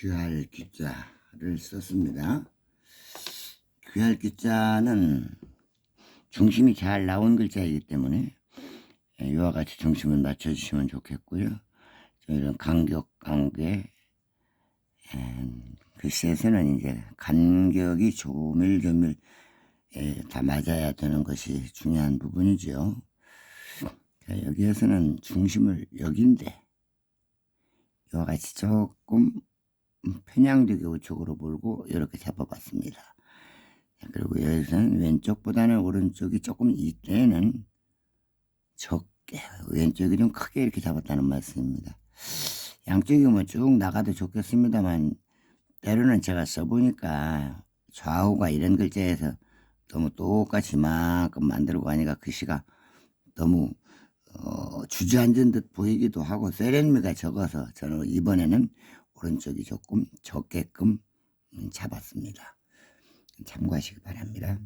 귀할 귀자를 썼습니다. 귀할 귀자는 중심이 잘 나온 글자이기 때문에 예, 이와 같이 중심을 맞춰주시면 좋겠고요. 좀 이런 간격, 음, 글씨에서는 이제 간격이 조밀조밀 예, 다 맞아야 되는 것이 중요한 부분이죠. 자, 여기에서는 중심을 여기인데 이와 같이 조금 편향되게 우측으로 몰고 이렇게 잡아봤습니다. 자, 그리고 여기서는 왼쪽보다는 오른쪽이 조금 이때는 적게 왼쪽이 좀 크게 이렇게 잡았다는 말씀입니다. 양쪽이 뭐쭉 나가도 좋겠습니다만 때로는 제가 써보니까 좌우가 이런 글자에서 너무 똑같이 이만큼 만들고 가니까 글씨가 너무 어, 주저앉은 듯 보이기도 하고 세련미가 적어서 저는 이번에는 오른쪽이 조금 적게끔 음, 잡았습니다. 참고하시기 바랍니다.